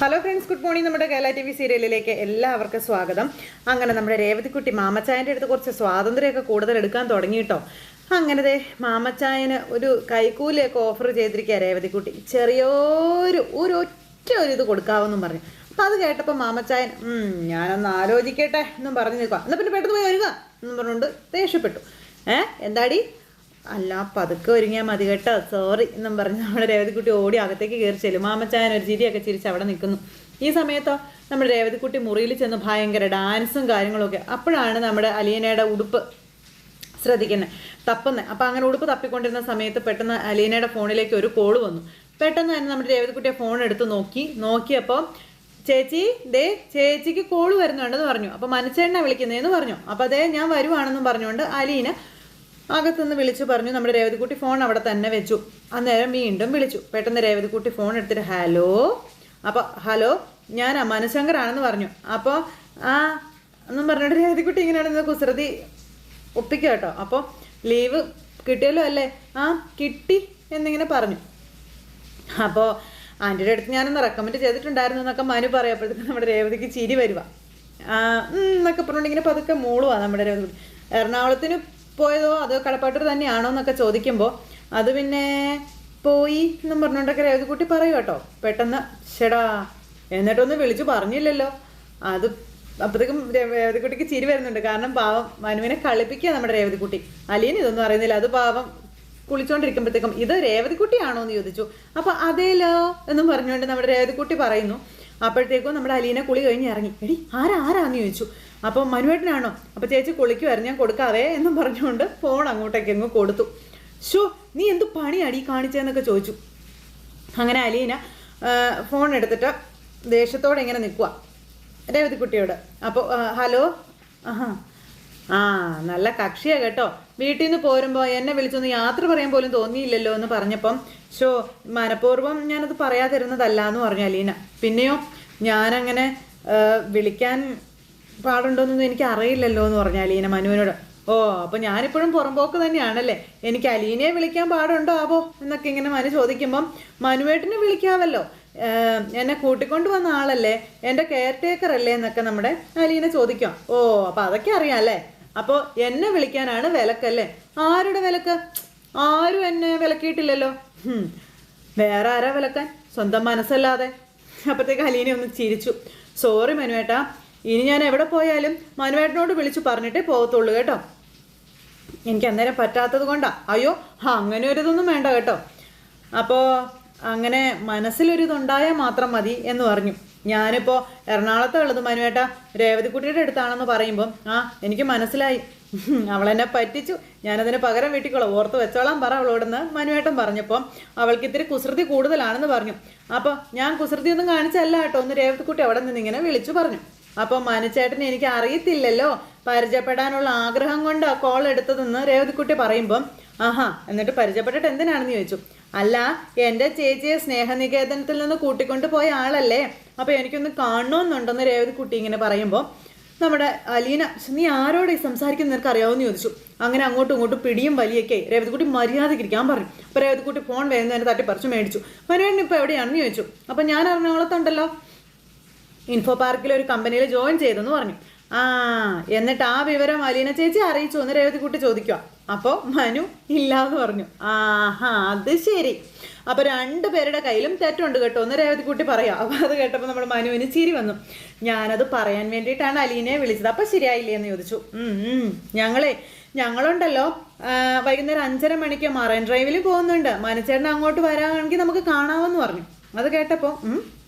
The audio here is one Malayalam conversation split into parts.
ഹലോ ഫ്രണ്ട്സ് ഗുഡ് മോർണിംഗ് നമ്മുടെ കേരള ടി വി സീരിയലിലേക്ക് എല്ലാവർക്കും സ്വാഗതം. അങ്ങനെ നമ്മുടെ രേവതിക്കുട്ടി മാമച്ചായന്റെ അടുത്ത് കുറച്ച് സ്വാതന്ത്ര്യമൊക്കെ കൂടുതൽ എടുക്കാൻ തുടങ്ങിയിട്ടോ അങ്ങനെ ദേ മാമച്ചായന് ഒരു കൈക്കൂലിയൊക്കെ ഓഫർ ചെയ്തിരിക്കുക രേവതിക്കുട്ടി. ചെറിയൊരു ഒരു ഒറ്റ ഒരു ഇത് കൊടുക്കാമെന്നും പറഞ്ഞു. അപ്പം അത് കേട്ടപ്പോൾ മാമച്ചായൻ "ഉം, ഞാനൊന്ന് ആലോചിക്കട്ടെ എന്നും പറഞ്ഞു നിൽക്കുക എന്നാൽ പിന്നെ പെട്ടെന്ന് പോയി വരിക എന്നും പറഞ്ഞുകൊണ്ട് ദേഷ്യപ്പെട്ടു. ഏഹ് എന്താടി? അല്ല പതുക്കെ ഒരുങ്ങിയാൽ മതി കേട്ടോ. സോറി എന്നും പറഞ്ഞ് നമ്മുടെ രേവതിക്കുട്ടി ഓടി അകത്തേക്ക് കയറി ചെല്ലും. മാമച്ചായൻ ഒരു ചിരിയൊക്കെ ചിരിച്ച് അവിടെ നിൽക്കുന്നു. ഈ സമയത്തോ നമ്മുടെ രേവതിക്കുട്ടി മുറിയിൽ ചെന്ന് ഭയങ്കര ഡാൻസും കാര്യങ്ങളൊക്കെ. അപ്പോഴാണ് നമ്മുടെ അലീനയുടെ ഉടുപ്പ് ശ്രദ്ധിക്കുന്നത് തപ്പുന്നത് അപ്പം അങ്ങനെ ഉടുപ്പ് തപ്പിക്കൊണ്ടിരുന്ന സമയത്ത് പെട്ടെന്ന് അലീനയുടെ ഫോണിലേക്ക് ഒരു കോൾ വന്നു. പെട്ടെന്ന് തന്നെ നമ്മുടെ രേവതിക്കുട്ടിയെ ഫോൺ എടുത്ത് നോക്കി. നോക്കിയപ്പോൾ ചേച്ചി ദേ ചേച്ചിക്ക് കോൾ വരുന്നുണ്ടെന്ന് പറഞ്ഞു. അപ്പോൾ മനസ്സേണ്ണ വിളിക്കുന്നതെന്ന് പറഞ്ഞു. അപ്പോൾ അതേ ഞാൻ വരുവാണെന്നും പറഞ്ഞുകൊണ്ട് അലീന അകത്തുനിന്ന് വിളിച്ചു പറഞ്ഞു നമ്മുടെ രേവതിക്കുട്ടി ഫോൺ അവിടെ തന്നെ വെച്ചു. അന്നേരം വീണ്ടും വിളിച്ചു. പെട്ടെന്ന് രേവതിക്കുട്ടി ഫോൺ എടുത്തിട്ട് ഹലോ അപ്പോൾ ഹലോ ഞാൻ മനശങ്കറാണെന്ന് പറഞ്ഞു. അപ്പോൾ ആ എന്നും പറഞ്ഞിട്ട് രേവതിക്കുട്ടി ഇങ്ങനെയാണ് കുസൃതി ഒപ്പിക്കുക കേട്ടോ. അപ്പോൾ ലീവ് കിട്ടിയല്ലോ അല്ലേ? ആ കിട്ടി എന്നിങ്ങനെ പറഞ്ഞു. അപ്പോൾ ആന്റിയുടെ അടുത്ത് ഞാനൊന്ന് റെക്കമെൻഡ് ചെയ്തിട്ടുണ്ടായിരുന്നു എന്നൊക്കെ മനു പറയപ്പോഴത്തേക്ക് നമ്മുടെ രേവതിക്ക് ചിരി ഉം, എന്നൊക്കെ പറഞ്ഞുകൊണ്ട് ഇങ്ങനെ പതുക്കെ മൂളുവാ നമ്മുടെ രേവതി എറണാകുളത്തിന് പോയതോ അതോ കടപ്പാട്ടൂർ തന്നെയാണോ എന്നൊക്കെ ചോദിക്കുമ്പോൾ അത് പിന്നെ പോയി എന്നും പറഞ്ഞുകൊണ്ടൊക്കെ രേവതിക്കുട്ടി പറയും കേട്ടോ പെട്ടെന്ന് ഷെടാ എന്നിട്ടൊന്നും വിളിച്ചു പറഞ്ഞില്ലല്ലോ. അത് അപ്പോഴത്തേക്കും രേവതിക്കുട്ടിക്ക് ചിരി വരുന്നുണ്ട്. കാരണം പാവം മനുവിനെ കളിപ്പിക്കുക നമ്മുടെ രേവതിക്കുട്ടി അലീൻ ഇതൊന്നും അറിയുന്നില്ല. അത് പാവം കുളിച്ചോണ്ടിരിക്കുമ്പോഴത്തേക്കും ഇത് രേവതിക്കുട്ടിയാണോ എന്ന് ചോദിച്ചു. അപ്പൊ അതേലോ എന്നും പറഞ്ഞുകൊണ്ട് നമ്മുടെ രേവതിക്കുട്ടി പറയുന്നു. അപ്പോഴത്തേക്കും നമ്മുടെ അലീന കുളി കഴിഞ്ഞ് ഇറങ്ങി. എടി ആരാ ആരാന്ന് ചോദിച്ചു. അപ്പം മനുവേട്ടനാണോ? അപ്പം ചേച്ചി കുളിക്കുമായിരുന്നു ഞാൻ കൊടുക്കാവേ എന്നും പറഞ്ഞുകൊണ്ട് ഫോൺ അങ്ങോട്ടേക്ക് അങ്ങ് കൊടുത്തു. ഷോ നീ എന്ത് പണിയാടി കാണിച്ചതെന്നൊക്കെ ചോദിച്ചു. അങ്ങനെ അലീന ഫോൺ എടുത്തിട്ട് ദേഷ്യത്തോടെ ഇങ്ങനെ നിൽക്കുക രേവതിക്കുട്ടിയോട്. അപ്പോൾ ഹലോ? ആഹാ. ആ നല്ല കക്ഷിയാ കേട്ടോ. വീട്ടിൽ നിന്ന് പോരുമ്പോൾ എന്നെ വിളിച്ചൊന്ന് യാത്ര പറയാൻ പോലും തോന്നിയില്ലല്ലോ എന്ന് പറഞ്ഞപ്പം ഷോ മനഃപൂർവം ഞാനത് പറയാതിരുന്നതല്ല എന്ന് പറഞ്ഞു അലീന. പിന്നെയോ ഞാനങ്ങനെ വിളിക്കാൻ പാടുണ്ടോന്നൊന്നും എനിക്ക് അറിയില്ലല്ലോ എന്ന് പറഞ്ഞു അലീന മനുവിനോട്. ഓ അപ്പൊ ഞാനിപ്പോഴും പുറമ്പോക്ക് തന്നെയാണല്ലേ? എനിക്ക് അലീനയെ വിളിക്കാൻ പാടുണ്ടോ ആവോ എന്നൊക്കെ ഇങ്ങനെ മനു ചോദിക്കുമ്പം മനുവേട്ടിനെ വിളിക്കാവല്ലോ. ഏഹ് എന്നെ കൂട്ടിക്കൊണ്ട് വന്ന ആളല്ലേ? എന്റെ കെയർ ടേക്കർ അല്ലേ എന്നൊക്കെ നമ്മുടെ അലീന ചോദിക്കാം. ഓ അപ്പൊ അതൊക്കെ അറിയാം അല്ലേ? അപ്പോൾ എന്നെ വിളിക്കാനാണ് വിലക്കല്ലേ? ആരുടെ വിലക്ക്? ആരും എന്നെ വിലക്കിയിട്ടില്ലല്ലോ. വേറെ ആരാ വിലക്കാൻ? സ്വന്തം മനസ്സല്ലാതെ. അപ്പോഴത്തേക്ക് അലീനെ ഒന്ന് ചിരിച്ചു. സോറി മനുവേട്ടാ. ഇനി ഞാൻ എവിടെ പോയാലും മനുവേട്ടനോട് വിളിച്ചു പറഞ്ഞിട്ടേ പോകത്തുള്ളൂ കേട്ടോ. എനിക്ക് അന്നേരം പറ്റാത്തത് കൊണ്ടാ. അയ്യോ അങ്ങനെ ഒരു ഇതൊന്നും വേണ്ട കേട്ടോ. അപ്പോൾ അങ്ങനെ മനസ്സിലൊരിതുണ്ടായാൽ മാത്രം മതി എന്ന് പറഞ്ഞു. ഞാനിപ്പോൾ എറണാകുളത്ത് ഉള്ളത് മനുവേട്ട രേവതിക്കുട്ടിയുടെ അടുത്താണെന്ന് പറയുമ്പോൾ ആ എനിക്ക് മനസ്സിലായി. അവളെന്നെ പറ്റിച്ചു. ഞാനതിന് പകരം വീട്ടിക്കോളാം. ഓർത്ത് വെച്ചോളാം പറ അവളോടെന്ന് മനുവേട്ടൻ പറഞ്ഞപ്പോൾ അവൾക്ക് ഇത്തിരി കുസൃതി കൂടുതലാണെന്ന് പറഞ്ഞു. അപ്പോൾ ഞാൻ കുസൃതി ഒന്നും കാണിച്ചല്ല കേട്ടോ. ഒന്ന് രേവതിക്കുട്ടി അവിടെ നിന്ന് ഇങ്ങനെ വിളിച്ചു പറഞ്ഞു. അപ്പോൾ മനുച്ചേട്ടനെ എനിക്ക് അറിയത്തില്ലല്ലോ. പരിചയപ്പെടാനുള്ള ആഗ്രഹം കൊണ്ട് കോൾ എടുത്തതെന്ന് രേവതിക്കുട്ടി പറയുമ്പം ആഹാ എന്നിട്ട് പരിചയപ്പെട്ടിട്ട് എന്തിനാണെന്ന് ചോദിച്ചു? അല്ല എന്റെ ചേച്ചിയെ സ്നേഹനികേതനത്തിൽ നിന്ന് കൂട്ടിക്കൊണ്ട് പോയ ആളല്ലേ? അപ്പോൾ എനിക്കൊന്ന് കാണണമെന്നുണ്ടെന്ന് രേവതിക്കുട്ടി ഇങ്ങനെ പറയുമ്പോൾ നമ്മുടെ അലീന നീ ആരോടെ സംസാരിക്കുന്ന നിനക്ക് അറിയാവുമെന്ന് ചോദിച്ചു. അങ്ങനെ അങ്ങോട്ടും ഇങ്ങോട്ടും പിടിയും വലിയൊക്കെ രേവതിക്കുട്ടി മര്യാദയ്ക്ക് ഇരിക്കാൻ പറഞ്ഞു. അപ്പോൾ രേവതിക്കുട്ടി ഫോൺ വേഗം തട്ടി പറിച്ചു മേടിച്ചു. മനുവേണ്ണൻ ഇപ്പോൾ എവിടെയാണെന്ന് ചോദിച്ചു. അപ്പോൾ ഞാൻ എറണാകുളത്തുണ്ടല്ലോ. ഇൻഫോ പാർക്കിൽ ഒരു കമ്പനിയിൽ ജോയിൻ ചെയ്തെന്ന് പറഞ്ഞു. ആ എന്നിട്ട് ആ വിവരം അലീന ചേച്ചി അറിയിച്ചു? എന്ന് രേവതിക്കുട്ടി ചോദിക്കുക അപ്പോൾ മനു ഇല്ല എന്ന് പറഞ്ഞു. ആഹാ അത് ശരി. അപ്പോൾ രണ്ട് പേരുടെ കയ്യിലും തെറ്റുണ്ട് കേട്ടോ. എന്ന് രേവതിക്കുട്ടി പറയാം. അപ്പോൾ അത് കേട്ടപ്പോൾ നമ്മൾ മനുവിന് ചിരി വന്നു. ഞാനത് പറയാൻ വേണ്ടിയിട്ടാണ് അലീനെ വിളിച്ചത്. അപ്പോൾ ശരിയായില്ലേ എന്ന് ചോദിച്ചു. ഞങ്ങളെ ഞങ്ങളുണ്ടല്ലോ. വൈകുന്നേരം അഞ്ചര മണിക്ക് മറൈൻ ഡ്രൈവിൽ പോകുന്നുണ്ട്. മനുച്ചേട്ടൻ അങ്ങോട്ട് വരാമെങ്കിൽ നമുക്ക് കാണാമെന്ന് പറഞ്ഞു. അത് കേട്ടപ്പോൾ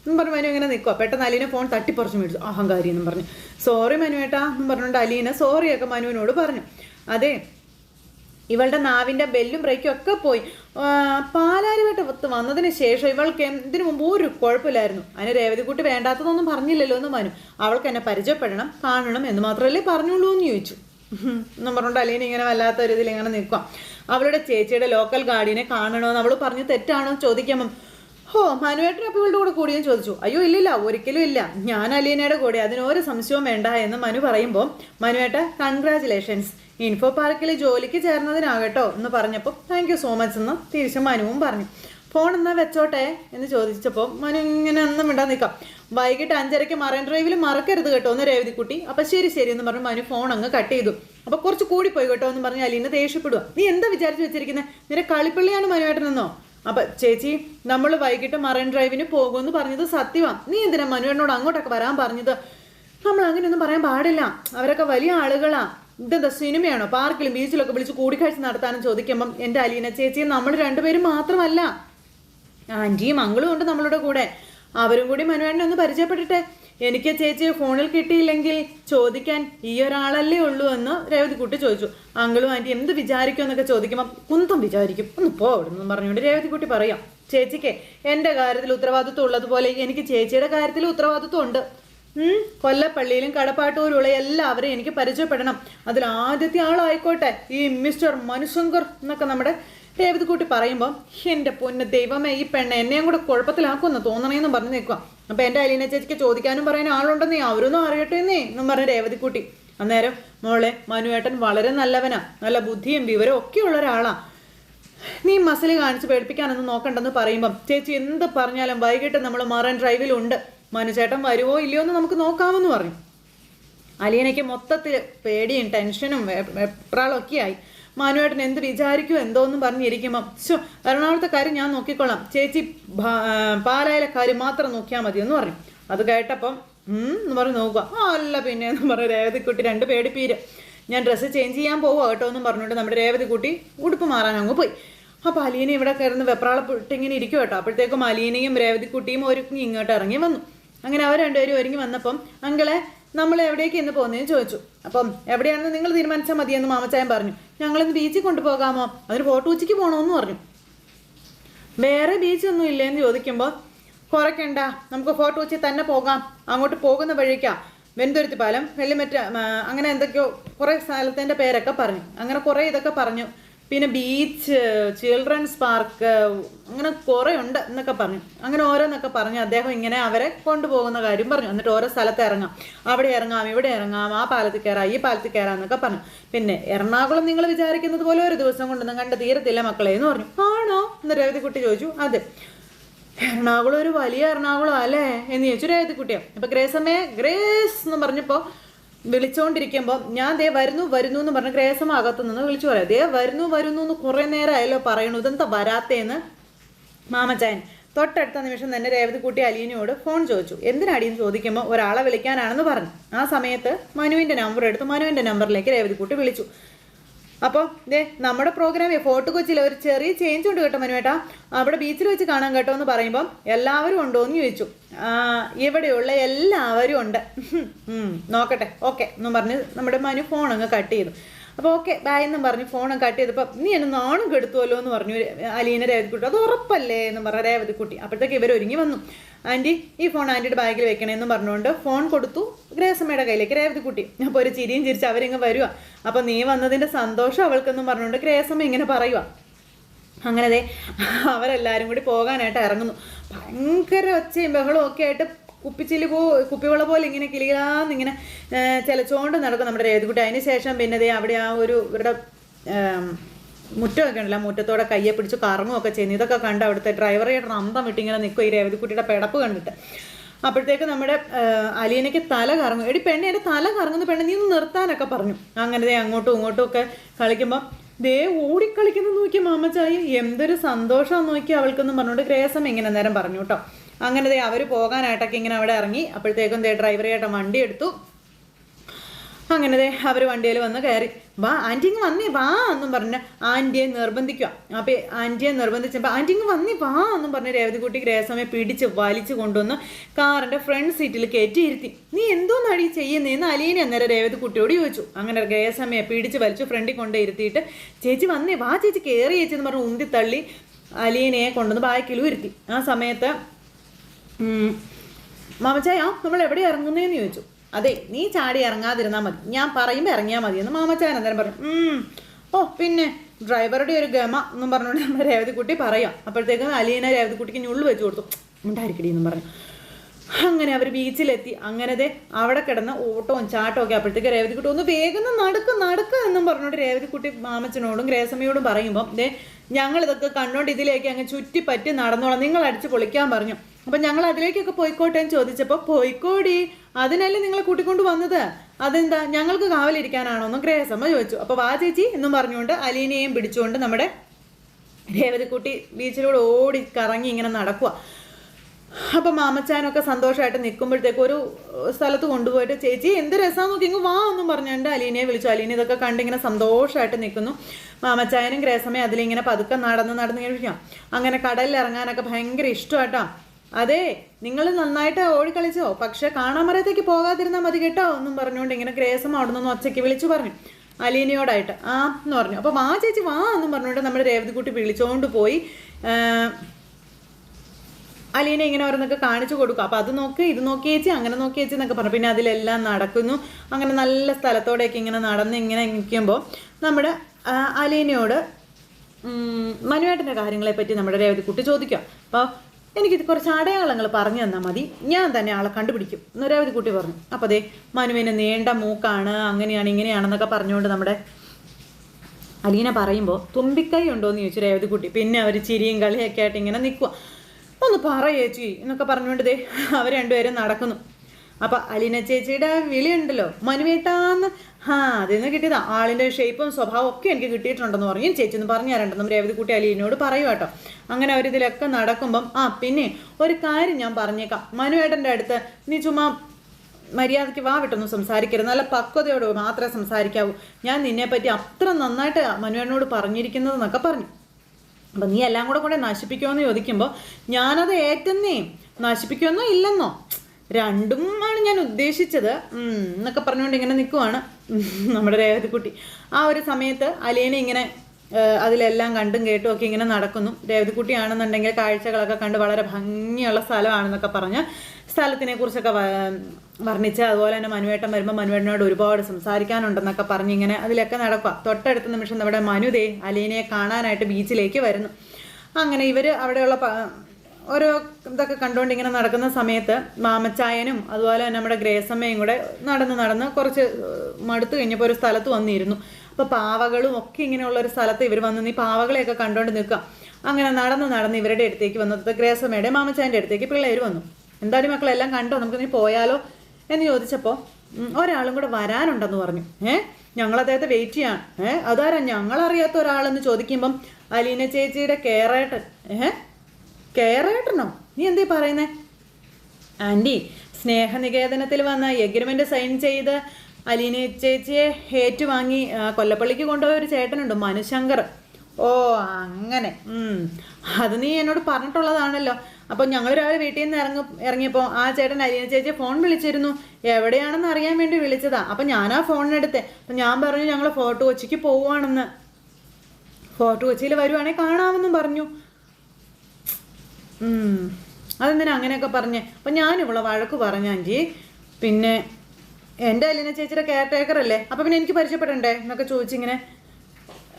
എന്നും പറഞ്ഞു മനു ഇങ്ങനെ നിൽക്കുക പെട്ടെന്ന് അലീനെ ഫോൺ തട്ടിപ്പറിച്ച് മേടിച്ചു. അഹങ്കാരി എന്നും പറഞ്ഞു. സോറി മനുവേട്ടാ എന്നും പറഞ്ഞുകൊണ്ട് അലീന സോറിയൊക്കെ മനുവിനോട് പറഞ്ഞു. അതെ ഇവളുടെ നാവിന്റെ ബെല്ലും ബ്രേക്കും ഒക്കെ പോയി. ആ, പാലാരിവട്ടം ഒത്ത് വന്നതിന് ശേഷം ഇവൾക്ക് ഇതിനു മുമ്പ് ഒരു കുഴപ്പമില്ലായിരുന്നു. അതിന് രേവതിക്കുട്ടി വേണ്ടാത്തതൊന്നും പറഞ്ഞില്ലല്ലോ എന്ന് മനു. അവൾക്ക് എന്നെ പരിചയപ്പെടണം കാണണം എന്ന് മാത്രമല്ലേ പറഞ്ഞുള്ളൂ എന്ന് ചോദിച്ചു. എന്നും പറഞ്ഞുകൊണ്ട് അലീന ഇങ്ങനെ വല്ലാത്ത ഒരു ഇതിൽ ഇങ്ങനെ നിൽക്കാം അവളുടെ ചേച്ചിയുടെ ലോക്കൽ ഗാർഡിനെ കാണണമെന്ന് അവൾ പറഞ്ഞു തെറ്റാണോ ചോദിക്കാമം ഹോ മനുവേട്ടൻ അപ്പോൾ ഇവളുടെ കൂടെ കൂടിയെന്ന് ചോദിച്ചു. അയ്യോ ഇല്ലില്ല ഒരിക്കലും ഇല്ല. ഞാൻ അലീനയുടെ കൂടെ അതിനൊരു സംശയവും വേണ്ട എന്ന് മനു പറയുമ്പോൾ മനുവേട്ട കൺഗ്രാചുലേഷൻസ് ഇൻഫോ പാർക്കിൽ ജോലിക്ക് ചേർന്നതിനാകട്ടോ എന്ന് പറഞ്ഞപ്പോൾ താങ്ക് യു സോ മച്ച് എന്ന് തിരിച്ച് മനുവും പറഞ്ഞു. ഫോൺ എന്നാ വെച്ചോട്ടെ എന്ന് ചോദിച്ചപ്പോൾ മനു ഇങ്ങനെ ഒന്നും വിടാൻ നിൽക്കാം. വൈകിട്ട് അഞ്ചരയ്ക്ക് മറൈൻ ഡ്രൈവിൽ മറക്കരുത് കേട്ടോ എന്ന് രേവതിക്കുട്ടി. അപ്പം ശരി ശരി എന്ന് പറഞ്ഞ് മനു ഫോൺ അങ്ങ് കട്ട് ചെയ്തു. അപ്പോൾ കുറച്ച് കൂടിപ്പോയി കേട്ടോ എന്ന് പറഞ്ഞ് അലീന ദേഷ്യപ്പെടുക നീ എന്താ വിചാരിച്ചു വെച്ചിരിക്കുന്നത് നിന്റെ കളിപ്പള്ളിയാണ് മനുവേട്ടനെന്നോ അപ്പം ചേച്ചി നമ്മൾ വൈകിട്ട് മറൈൻ ഡ്രൈവിന് പോകുമെന്ന് പറഞ്ഞത് സത്യമാണ് നീ എന്തിനാ മനുവേട്ടനോട് അങ്ങോട്ടൊക്കെ വരാൻ പറഞ്ഞത്? നമ്മൾ അങ്ങനെയൊന്നും പറയാൻ പാടില്ല. അവരൊക്കെ വലിയ ആളുകളാ. ഇതെന്താ സിനിമയാണോ? പാർക്കിലും ബീച്ചിലൊക്കെ വിളിച്ച് കൂടിക്കാഴ്ച നടത്താനും ചോദിക്കുമ്പം എന്റെ അലീന ചേച്ചിയും നമ്മൾ രണ്ടുപേരും മാത്രമല്ല. ആന്റിയും മംഗളും ഉണ്ട് നമ്മളുടെ കൂടെ. അവരും കൂടി മനുവേണ്ണ ഒന്ന് പരിചയപ്പെട്ടിട്ടെ എനിക്ക് ചേച്ചിയെ ഫോണിൽ കിട്ടിയില്ലെങ്കിൽ ചോദിക്കാൻ ഈ ഒരാളല്ലേ ഉള്ളൂ എന്ന് രേവതിക്കുട്ടി ചോദിച്ചു. അങ്കിളും ആന്റി എന്ത് വിചാരിക്കും എന്നൊക്കെ ചോദിക്കുമ്പോൾ കുന്തം വിചാരിക്കും. ഒന്ന് പോ അവിടുന്ന് പറഞ്ഞുകൊണ്ട് രേവതിക്കുട്ടി പറയാം. ചേച്ചിക്ക് എന്റെ കാര്യത്തിൽ ഉത്തരവാദിത്വം ഉള്ളതുപോലെ എനിക്ക് ചേച്ചിയുടെ കാര്യത്തിൽ ഉത്തരവാദിത്വം ഉണ്ട്. കൊല്ലപ്പള്ളിയിലും കടപ്പാട്ടൂരുള്ള എല്ലാവരെയും എനിക്ക് പരിചയപ്പെടണം. അതിൽ ആദ്യത്തെ ആളായിക്കോട്ടെ ഈ മിസ്റ്റർ മനുശങ്കർ എന്നൊക്കെ നമ്മുടെ രേവതിക്കുട്ടി പറയുമ്പോൾ എന്റെ പൊന്ന് ദൈവമേ ഈ പെണ്ണ എന്നെയും കൂടെ കുഴപ്പത്തിലാക്കുമെന്ന് തോന്നണേന്ന് പറഞ്ഞു നിൽക്കുക അപ്പം എന്റെ അലീന ചേച്ചിക്ക് ചോദിക്കാനും പറയാൻ ആളുണ്ടെന്നേ അവരൊന്നും അറിയട്ടെ എന്നേ എന്നും പറഞ്ഞ രേവതിക്കുട്ടി അന്നേരം മോളെ മനുവേട്ടൻ വളരെ നല്ലവനാ. നല്ല ബുദ്ധിയും വിവരവും ഒക്കെ ഉള്ള ഒരാളാ. നീ മസിൽ കാണിച്ച് പേടിപ്പിക്കാനൊന്നും നോക്കണ്ടെന്ന് പറയുമ്പം ചേച്ചി എന്ത് പറഞ്ഞാലും വൈകിട്ട് നമ്മൾ മറൻ ഡ്രൈവിലുണ്ട്. മനുചേട്ടൻ വരുമോ ഇല്ലയോ എന്ന് നമുക്ക് നോക്കാമെന്ന് പറഞ്ഞു. അലീനയ്ക്ക് മൊത്തത്തിൽ പേടിയും ടെൻഷനും എപ്രാളൊക്കെ ആയി. മാനുവേട്ടൻ എന്ത് എന്തോ എന്തോന്നും പറഞ്ഞിരിക്കുമ്പം ശോ എറണാകുളത്തെ കാര്യം ഞാൻ നോക്കിക്കൊള്ളാം ചേച്ചി പാലായിലെ കാര്യം മാത്രം നോക്കിയാൽ മതി എന്ന് പറഞ്ഞു. അത് കേട്ടപ്പം എന്ന് പറഞ്ഞ് നോക്കുക. അല്ല പിന്നെ എന്ന് പറഞ്ഞ് രേവതിക്കുട്ടി രണ്ട് പേടിപ്പീര് ഞാൻ ഡ്രസ്സ് ചേഞ്ച് ചെയ്യാൻ പോവുക കേട്ടോ എന്നും പറഞ്ഞുകൊണ്ട് നമ്മുടെ രേവതിക്കുട്ടി ഉടുപ്പ് മാറാൻ അങ്ങ് പോയി. അപ്പോൾ അലീന ഇവിടെ കയറുന്ന വെപ്രാളപ്പെട്ടിങ്ങനെ ഇരിക്കും കേട്ടോ. അപ്പോഴത്തേക്കും അലീനയും രേവതിക്കുട്ടിയും ഒരുങ്ങി ഇങ്ങോട്ട് ഇറങ്ങി വന്നു. അങ്ങനെ അവർ രണ്ടുപേരും ഒരുങ്ങി വന്നപ്പം അങ്കിളെ നമ്മൾ എവിടേക്ക് ഇന്ന് പോകുന്നതെന്ന് ചോദിച്ചു. അപ്പം എവിടെയാണെന്ന് നിങ്ങൾ തീരുമാനിച്ചാൽ മതിയെന്ന് മാമച്ചായൻ പറഞ്ഞു. ഞങ്ങളിന്ന് ബീച്ചിൽ കൊണ്ടുപോകാമോ? അതിന് ഫോട്ടോ ഉച്ചയ്ക്ക് പോകണമെന്ന് പറഞ്ഞു. വേറെ ബീച്ചൊന്നും ഇല്ലേന്ന് ചോദിക്കുമ്പോൾ കുറയ്ക്കണ്ട നമുക്ക് ഫോട്ടോ ഉച്ചയിൽ തന്നെ പോകാം. അങ്ങോട്ട് പോകുന്ന വഴിക്കാ. വെന്തുരുത്തി പാലം വെല്ലുമറ്റ അങ്ങനെ എന്തൊക്കെയോ കുറേ സ്ഥലത്തിന്റെ പേരൊക്കെ പറഞ്ഞു. അങ്ങനെ കുറേ ഇതൊക്കെ പറഞ്ഞു. പിന്നെ ബീച്ച് ചിൽഡ്രൻസ് പാർക്ക് അങ്ങനെ കുറേ ഉണ്ട് എന്നൊക്കെ പറഞ്ഞു. അങ്ങനെ ഓരോന്നൊക്കെ പറഞ്ഞു. അദ്ദേഹം ഇങ്ങനെ അവരെ കൊണ്ടുപോകുന്ന കാര്യം പറഞ്ഞു. എന്നിട്ട് ഓരോ സ്ഥലത്ത് ഇറങ്ങാം. അവിടെ ഇറങ്ങാം ഇവിടെ ഇറങ്ങാം ആ പാലത്തിൽ കയറാം ഈ പാലത്തിൽ കയറാം എന്നൊക്കെ പറഞ്ഞു. പിന്നെ എറണാകുളം നിങ്ങൾ വിചാരിക്കുന്നത് പോലെ ഒരു ദിവസം കൊണ്ടൊന്നും കണ്ട് തീരത്തില്ല മക്കളെ എന്ന് പറഞ്ഞു. ആണോ? എന്ന് രേവതിക്കുട്ടി ചോദിച്ചു. അതെ. എറണാകുളം ഒരു വലിയ എറണാകുളം അല്ലേ? എന്ന് ചോദിച്ചു രേവതിക്കുട്ടിയാണ് അപ്പൊ ഗ്രേസമ്മേ ഗ്രേസ് എന്ന് പറഞ്ഞപ്പോ വിളിച്ചോണ്ടിരിക്കുമ്പോൾ ഞാൻ ദേ വരുന്നു വരുന്നു എന്ന് പറഞ്ഞ ഗ്രേസം അകത്തു നിന്ന് വിളിച്ചു പറയാം. ദേ വരുന്നു വരുന്നു എന്ന് കുറേ നേരമായല്ലോ പറയണു ഇതെന്താ വരാത്തേന്ന്? മാമച്ചായൻ തൊട്ടടുത്ത നിമിഷം തന്നെ രേവതിക്കുട്ടി അലീനയോട് ഫോൺ ചോദിച്ചു. എന്തിനാടിയെന്ന് ചോദിക്കുമ്പോൾ ഒരാളെ വിളിക്കാനാണെന്ന് പറഞ്ഞു. ആ സമയത്ത് മനുവിന്റെ നമ്പർ എടുത്ത് മനുവിന്റെ നമ്പറിലേക്ക് രേവതിക്കുട്ടി വിളിച്ചു. അപ്പോൾ ദേ നമ്മുടെ പ്രോഗ്രാം ഫോർട്ട് കൊച്ചിയിൽ ഒരു ചെറിയ ചേഞ്ച് ഉണ്ട് കേട്ടോ മനുവേട്ടാ. അവിടെ ബീച്ചിൽ വെച്ച് കാണാൻ കേട്ടോ എന്ന് പറയുമ്പം എല്ലാവരും ഉണ്ടോ എന്ന് ചോദിച്ചു. ഇവിടെയുള്ള എല്ലാവരും ഉണ്ട്. നോക്കട്ടെ. ഓക്കെ എന്നും പറഞ്ഞ് നമ്മുടെ മനു ഫോൺ അങ്ങ് കട്ട് ചെയ്തു. അപ്പോൾ ഓക്കെ ബായ് എന്നും പറഞ്ഞ് ഫോൺ കട്ട് ചെയ്തപ്പോൾ നീ എന്നെ നാണം കെടുത്തുമല്ലോ എന്ന് പറഞ്ഞു അലീന രേവതിക്കുട്ടി. അത് ഉറപ്പല്ലേ എന്ന് പറഞ്ഞ രേവതിക്കുട്ടി. അപ്പോഴത്തേക്ക് ഇവർ ഒരുങ്ങി വന്നു. ആന്റി ഈ ഫോൺ ആന്റിയുടെ ബാഗിൽ വെക്കണമെന്ന് പറഞ്ഞുകൊണ്ട് ഫോൺ കൊടുത്തു ഗ്രേസമ്മയുടെ കയ്യിലേക്ക്. രേവതിക്കുട്ടി അപ്പോൾ ഒരു ചിരിയും ചിരിച്ച് അവരിങ്ങ് വരുക അപ്പോൾ നീ വന്നതിന്റെ സന്തോഷം അവൾക്കെന്നും പറഞ്ഞുകൊണ്ട് ഗ്രേസമ്മ ഇങ്ങനെ പറയുക അങ്ങനെ അതെ അവരെല്ലാവരും കൂടി പോകാനായിട്ട് ഇറങ്ങുന്നു. ഭയങ്കര ഒച്ചയും ബഹളവും ഒക്കെ ആയിട്ട് കുപ്പിച്ചിൽ പോ കുപ്പിവെള്ള പോലെ ഇങ്ങനെ കിളികളാന്നിങ്ങനെ ചിലച്ചോണ്ട് നടക്കും നമ്മുടെ രേവതിക്കുട്ടി അതിന് ശേഷം പിന്നെ അവിടെ ആ ഒരു ഇവരുടെ മുറ്റമൊക്കെ ഉണ്ടല്ലോ മുറ്റത്തോടെ കയ്യെ പിടിച്ച് കറങ്ങുമൊക്കെ ചെയ്യുന്നു. ഇതൊക്കെ കണ്ട് അവിടുത്തെ ഡ്രൈവറേട്ടൻ അന്തം വിട്ടിങ്ങനെ നിൽക്കും. ഈ രേവതിക്കുട്ടിയുടെ പിടപ്പ് കണ്ടിട്ട്. അപ്പോഴത്തേക്ക് നമ്മുടെ അലീനയ്ക്ക് തല കറങ്ങും. എടി പെണ്ണെ എന്റെ തല കറങ്ങുന്ന പെണ്ണെ നീ ഒന്ന് നിർത്താനൊക്കെ പറഞ്ഞു. അങ്ങനെ ദേ അങ്ങോട്ടും ഇങ്ങോട്ടും ഒക്കെ കളിക്കുമ്പോൾ ദേ ഓടിക്കളിക്കുന്നത് നോക്കി മാമച്ചായി. എന്തൊരു സന്തോഷം നോക്കി അവൾക്കെന്നും പറഞ്ഞുകൊണ്ട് ഗ്രേസം ഇങ്ങനെ നേരം പറഞ്ഞു കേട്ടോ. അങ്ങനെ ദേ അവർ പോകാനായിട്ടൊക്കെ ഇങ്ങനെ അവിടെ ഇറങ്ങി. അപ്പോഴത്തേക്കും ദേ ഡ്രൈവറേട്ടൻ വണ്ടി എടുത്തു. അങ്ങനെ അവർ വണ്ടിയിൽ വന്ന് കയറി. വാ ആന്റി ഇങ്ങ് വന്നേ വാ എന്നും പറഞ്ഞ് ആന്റിയെ നിർബന്ധിക്കുക. അപ്പോൾ ആന്റിയെ നിർബന്ധിച്ചപ്പോൾ ആന്റി ഇങ്ങ് വന്നേ വാ എന്നും പറഞ്ഞ് രേവതിക്കുട്ടി ഗ്രേസമ്മയെ പിടിച്ച് വലിച്ചു കൊണ്ടുവന്ന് കാറിന്റെ ഫ്രണ്ട് സീറ്റിൽ കയറ്റിയിരുത്തി നീ എന്തോന്നാടി ചെയ്യുന്നതെന്ന് അലീനെ അന്നേരം രേവതിക്കുട്ടിയോട് ചോദിച്ചു. അങ്ങനെ ഗ്രേസമ്മയെ പിടിച്ച് വലിച്ചു ഫ്രണ്ടിൽ കൊണ്ട് ഇരുത്തിയിട്ട് ചേച്ചി വന്നേ വാ ചേച്ചി കയറി ചേച്ചി എന്ന് പറഞ്ഞ് ഉന്തി തള്ളി അലീനയെ കൊണ്ടുവന്ന് ബാക്കിലും ഇരുത്തി ആ സമയത്ത് മാമച്ചായ നമ്മൾ എവിടെ ഇറങ്ങുന്നതെന്ന് ചോദിച്ചു. അതെ നീ ചാടി ഇറങ്ങാതിരുന്നാൽ മതി. ഞാൻ പറയുമ്പോൾ ഇറങ്ങിയാൽ മതി എന്ന് മാമച്ചൻ അന്നേരം പറഞ്ഞു. ഓ പിന്നെ ഡ്രൈവറുടെ ഒരു ഗമ എന്നും പറഞ്ഞുകൊണ്ട് നമ്മുടെ രേവതിക്കുട്ടി പറയാം. അപ്പോഴത്തേക്കും അലീന രേവതിക്കുട്ടിക്ക് ഞുള്ളു വെച്ച് കൊടുത്തു. ഉണ്ടായിരിക്കടി എന്നും പറഞ്ഞു. അങ്ങനെ അവർ ബീച്ചിലെത്തി. അങ്ങനത്തെ അവിടെ കിടന്ന് ഓട്ടവും ചാട്ടവും ഒക്കെ അപ്പോഴത്തേക്ക് രേവതിക്കുട്ടി ഒന്ന് വേഗം നടക്ക് നടക്ക് എന്നും പറഞ്ഞുകൊണ്ട് രേവതിക്കുട്ടി മാമച്ചനോടും ഗ്രേസമ്മയോടും പറയുമ്പം ദേ ഞങ്ങൾ ഇതൊക്കെ കണ്ടോണ്ട് ഇതിലേക്ക് അങ്ങ് ചുറ്റിപ്പറ്റി നടന്നോളാം. നിങ്ങൾ അടിച്ച് പൊളിക്കാൻ പറഞ്ഞു. അപ്പം ഞങ്ങൾ അതിലേക്കൊക്കെ പോയിക്കോട്ടെ എന്ന് ചോദിച്ചപ്പോൾ പോയിക്കോടി അതിനല്ലേ നിങ്ങളെ കൂട്ടിക്കൊണ്ട് വന്നത്? അതെന്താ ഞങ്ങൾക്ക് കാവലിരിക്കാനാണോ? എന്നും ഗ്രഹസമ്മ ചോദിച്ചു. അപ്പോൾ വാ ചേച്ചി എന്നും പറഞ്ഞുകൊണ്ട് അലീനയെയും പിടിച്ചുകൊണ്ട് നമ്മുടെ രേവതിക്കുട്ടി ബീച്ചിലൂടെ ഓടി കറങ്ങി ഇങ്ങനെ നടക്കുക അപ്പം മാമച്ചാനൊക്കെ സന്തോഷമായിട്ട് നിൽക്കുമ്പോഴത്തേക്ക് ഒരു സ്ഥലത്ത് കൊണ്ടുപോയിട്ട് ചേച്ചി എന്ത് രസമാണ് നോക്കി ഇങ്ങ് വാ എന്നും പറഞ്ഞുകൊണ്ട് അലീനയെ വിളിച്ചു. അലീന ഇതൊക്കെ കണ്ടിങ്ങനെ സന്തോഷമായിട്ട് നിൽക്കുന്നു. മാമച്ചായനും ഗ്രേസമ്മയും അതിലിങ്ങനെ പതുക്കെ നടന്ന് നടന്ന് കഴിക്കാം അങ്ങനെ കടലിൽ ഇറങ്ങാനൊക്കെ ഭയങ്കര ഇഷ്ടമാട്ടോ അതെ നിങ്ങൾ നന്നായിട്ട് ഓടിക്കളിച്ചോ? പക്ഷെ കാണാമറയത്തേക്ക് പോകാതിരുന്നാൽ മതി കേട്ടോ എന്നും പറഞ്ഞുകൊണ്ട് ഇങ്ങനെ ഗ്രേസം അവിടെ നിന്ന് ഒച്ചയ്ക്ക് വിളിച്ചു പറഞ്ഞു. അലീനയോടായിട്ട് ആ എന്ന് പറഞ്ഞു. അപ്പോൾ വാ ചേച്ചി വാ എന്നും പറഞ്ഞുകൊണ്ട് നമ്മുടെ രേവതിക്കുട്ടി വിളിച്ചുകൊണ്ട് പോയി. അലീന ഇങ്ങനെ ഓരോന്നൊക്കെ കാണിച്ചു കൊടുക്കും. അപ്പോൾ അത് നോക്ക് ഇത് നോക്കി ചേച്ചി അങ്ങനെ നോക്കി ചേച്ചി എന്നൊക്കെ പറഞ്ഞു. പിന്നെ അതിലെല്ലാം നടക്കുന്നു. അങ്ങനെ നല്ല സ്ഥലത്തോടെയൊക്കെ ഇങ്ങനെ നടന്ന് ഇങ്ങനെ നിൽക്കുമ്പോൾ നമ്മുടെ അലീനയോട് മനുവേട്ടന്റെ കാര്യങ്ങളെ പറ്റി നമ്മുടെ രേവതിക്കുട്ടി ചോദിക്കുക. അപ്പോൾ എനിക്കിത് കുറച്ച് അടയാളങ്ങൾ പറഞ്ഞു തന്നാൽ മതി. ഞാൻ തന്നെ ആളെ കണ്ടുപിടിക്കും. എന്ന് രേവതിക്കുട്ടി പറഞ്ഞു. അപ്പോൾ അതെ മനുവിന് നീണ്ട മൂക്കാണ് അങ്ങനെയാണ് ഇങ്ങനെയാണെന്നൊക്കെ പറഞ്ഞുകൊണ്ട് നമ്മുടെ അലീന പറയുമ്പോൾ തുമ്പിക്കൈ ഉണ്ടോ എന്ന് ചോദിച്ചു രേവതി കുട്ടി. പിന്നെ അവർ ചിരിയും കളിയൊക്കെ ആയിട്ട് ഇങ്ങനെ നിൽക്കുക ഒന്ന് പറയേച്ചി എന്നൊക്കെ പറഞ്ഞുകൊണ്ട് ദേ അവർ രണ്ടുപേരും നടക്കുന്നു. അപ്പം അലീന ചേച്ചിയുടെ വിളിയുണ്ടല്ലോ. മനുവേട്ടാന്ന്. ആ അതിൽ നിന്ന് കിട്ടിയതാ. ആളിന്റെ ഷേപ്പും സ്വഭാവം ഒക്കെ എനിക്ക് കിട്ടിയിട്ടുണ്ടെന്ന് പറഞ്ഞു. "ഞാൻ ചേച്ചി ഒന്ന് പറഞ്ഞു തരണ്ടെന്നും രേവതിക്കുട്ടി അലീനോട് പറയും കേട്ടോ. അങ്ങനെ അവരിതിലൊക്കെ നടക്കുമ്പം ആ പിന്നെ ഒരു കാര്യം ഞാൻ പറഞ്ഞേക്കാം. മനുവേട്ടന്റെ അടുത്ത് നീ ചുമ്മാ മര്യാദയ്ക്ക് വാ വിട്ടൊന്നും സംസാരിക്കരുത്. നല്ല പക്വതയോട് മാത്രമേ സംസാരിക്കാവൂ. ഞാൻ നിന്നെപ്പറ്റി അത്ര നന്നായിട്ട് മനുവേട്ടനോട് പറഞ്ഞിരിക്കുന്നതെന്നൊക്കെ പറഞ്ഞു. അപ്പം നീ എല്ലാം കൂടെ കൂടെ നശിപ്പിക്കുമെന്ന് ചോദിക്കുമ്പോൾ ഞാനത് ഏറ്റെന്നേ. നശിപ്പിക്കുമെന്നോ ഇല്ലെന്നോ? രണ്ടും ആണ് ഞാൻ ഉദ്ദേശിച്ചത്. എന്നൊക്കെ പറഞ്ഞുകൊണ്ട് ഇങ്ങനെ നിൽക്കുവാണ് നമ്മുടെ രേവതിക്കുട്ടി. ആ ഒരു സമയത്ത് അലീന ഇങ്ങനെ അതിലെല്ലാം കണ്ടും കേട്ടും ഒക്കെ ഇങ്ങനെ നടക്കുന്നു. രേവതിക്കുട്ടിയാണെന്നുണ്ടെങ്കിൽ കാഴ്ചകളൊക്കെ കണ്ട് വളരെ ഭംഗിയുള്ള സ്ഥലമാണെന്നൊക്കെ പറഞ്ഞ് സ്ഥലത്തിനെ കുറിച്ചൊക്കെ വർണിച്ച് അതുപോലെ തന്നെ മനുവേട്ടൻ വരുമ്പോൾ മനുവേട്ടനോട് ഒരുപാട് സംസാരിക്കാനുണ്ടെന്നൊക്കെ പറഞ്ഞ് ഇങ്ങനെ അതിലൊക്കെ നടക്കുക തൊട്ടടുത്ത നിമിഷം നമ്മുടെ മനുദേ അലീനയെ കാണാനായിട്ട് ബീച്ചിലേക്ക് വരുന്നു. അങ്ങനെ ഇവർ അവിടെയുള്ള ഓരോ ഇതൊക്കെ കണ്ടുകൊണ്ട് ഇങ്ങനെ നടക്കുന്ന സമയത്ത് മാമച്ചായനും അതുപോലെ തന്നെ നമ്മുടെ ഗ്രേസമ്മയും കൂടെ നടന്ന് നടന്ന് കുറച്ച് മടുത്തു കഴിഞ്ഞപ്പോൾ ഒരു സ്ഥലത്ത് വന്നിരുന്നു. അപ്പോൾ പാവകളും ഒക്കെ ഇങ്ങനെയുള്ള ഒരു സ്ഥലത്ത് ഇവർ വന്ന് നീ പാവകളെയൊക്കെ കണ്ടുകൊണ്ട് നിൽക്കുക. അങ്ങനെ നടന്ന് നടന്ന് ഇവരുടെ അടുത്തേക്ക് വന്നത് ഗ്രേസമ്മയുടെ മാമച്ചായന്റെ അടുത്തേക്ക് പിള്ളേർ വന്നു. എന്തായാലും മക്കളെല്ലാം കണ്ടോ? നമുക്ക് നീ പോയാലോ? എന്ന് ചോദിച്ചപ്പോൾ ഒരാളും കൂടെ വരാനുണ്ടെന്ന് പറഞ്ഞു. ഏ? ഞങ്ങൾ അദ്ദേഹത്തെ വെയിറ്റ് ചെയ്യാൻ ഏഹ് അതാരാ ഞങ്ങളറിയാത്ത ഒരാളെന്ന് ചോദിക്കുമ്പം അലീന ചേച്ചിയുടെ കേറേട്ടൻ ഏ? കേറേട്ടനോ നീ എന്തേ പറയുന്നേ? ആന്റി സ്നേഹനികേതനത്തിൽ വന്ന എഗ്രിമെന്റ് സൈൻ ചെയ്ത് അലീന ചേച്ചിയെ ഏറ്റുവാങ്ങി കൊല്ലപ്പള്ളിക്ക് കൊണ്ടുപോയ ഒരു ചേട്ടനുണ്ട് മനുശങ്കർ. ഓ അങ്ങനെ. അത് നീ എന്നോട് പറഞ്ഞിട്ടുള്ളതാണല്ലോ. അപ്പോൾ ഞങ്ങൾ രാവിലെ വീട്ടിൽ നിന്ന് ഇറങ്ങി ഇറങ്ങിയപ്പോൾ ആ ചേട്ടൻ അലീന ചേച്ചിയെ ഫോൺ വിളിച്ചിരുന്നു. എവിടെയാണെന്ന് അറിയാൻ വേണ്ടി വിളിച്ചതാ. അപ്പം ഞാൻ ആ ഫോണിനെടുത്തെ അപ്പം ഞാൻ പറഞ്ഞു ഞങ്ങൾ ഫോർട്ട് കൊച്ചിക്ക് പോവുകയാണെന്ന്. ഫോർട്ട് കൊച്ചിയിൽ വരുവാണെങ്കിൽ കാണാമെന്നും പറഞ്ഞു. അതെന്തിനാ അങ്ങനെയൊക്കെ പറഞ്ഞ്? അപ്പം ഞാൻ ഇവളെ വഴക്ക് പറഞ്ഞു ആന്റി. പിന്നെ എന്റെ അലീന ചേച്ചിയുടെ കെയർ ടേക്കർ അല്ലേ? അപ്പം പിന്നെ എനിക്ക് പരിചയപ്പെടണ്ടേ? എന്നൊക്കെ ചോദിച്ചിങ്ങനെ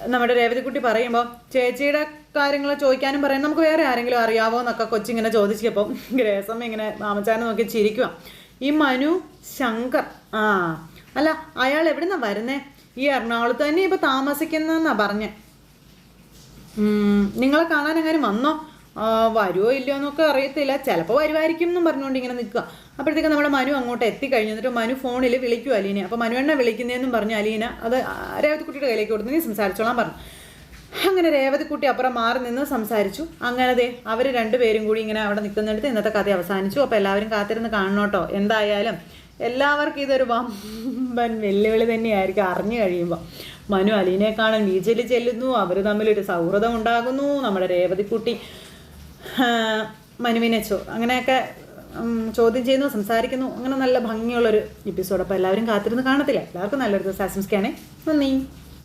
നമ്മുടെ രേവതിക്കുട്ടി പറയുമ്പോൾ ചേച്ചിയുടെ കാര്യങ്ങൾ ചോദിക്കാനും പറയാൻ നമുക്ക് വേറെ ആരെങ്കിലും അറിയാവോ എന്നൊക്കെ കൊച്ചിങ്ങനെ ചോദിച്ചപ്പോൾ ഗ്രേസം ഇങ്ങനെ മാമച്ചാനെ നോക്കി ചിരിക്കുക ഈ മനു ശങ്കർ. ആ. അല്ല അയാൾ എവിടുന്നാ വരുന്നേ? ഈ എറണാകുളത്ത് തന്നെ ഇപ്പൊ താമസിക്കുന്നെന്നാ പറഞ്ഞേ. നിങ്ങളെ കാണാൻ എങ്ങാനും വന്നോ? വരുമോ ഇല്ലയോ എന്നൊക്കെ അറിയത്തില്ല. ചിലപ്പോൾ വരുമായിരിക്കും എന്നും പറഞ്ഞുകൊണ്ട് ഇങ്ങനെ നിൽക്കുക. അപ്പോഴത്തേക്ക് നമ്മുടെ മനു അങ്ങോട്ട് എത്തിക്കഴിഞ്ഞു എന്നിട്ട് മനു ഫോണിൽ വിളിക്കും അലീനെ അപ്പോൾ മനു എണ്ണ വിളിക്കുന്നതെന്നും പറഞ്ഞു അലീന അത് രേവതിക്കുട്ടിയുടെ കയ്യിലേക്ക് കൊടുത്ത് നീ സംസാരിച്ചോളാൻ പറഞ്ഞു. അങ്ങനെ രേവതിക്കുട്ടി അപ്പുറം മാറി നിന്ന് സംസാരിച്ചു. അങ്ങനെ ദേ അവർ രണ്ടുപേരും കൂടി ഇങ്ങനെ അവിടെ നിൽക്കുന്നിടത്ത് ഇന്നത്തെ കഥ അവസാനിച്ചു. അപ്പോൾ എല്ലാവരും കാത്തിരുന്ന് കാണണോട്ടോ. എന്തായാലും എല്ലാവർക്കും ഇതൊരു വമ്പൻ വെല്ലുവിളി തന്നെയായിരിക്കും അറിഞ്ഞു കഴിയുമ്പോൾ മനു അലീനെ കാണാൻ വീച്ചലി ചെല്ലുന്നു. അവർ തമ്മിലൊരു സൗഹൃദം ഉണ്ടാകുന്നു. നമ്മുടെ രേവതിക്കുട്ടി മനുവിനെ ചോ അങ്ങനെയൊക്കെ ചോദ്യം ചെയ്യുന്നു സംസാരിക്കുന്നു. അങ്ങനെ നല്ല ഭംഗിയുള്ളൊരു എപ്പിസോഡ് അപ്പോൾ എല്ലാവരും കാത്തിരുന്ന് കാണത്തില്ല. എല്ലാവർക്കും നല്ലൊരു ദിവസം. ആശംസിക്കുകയാണെ നന്ദി.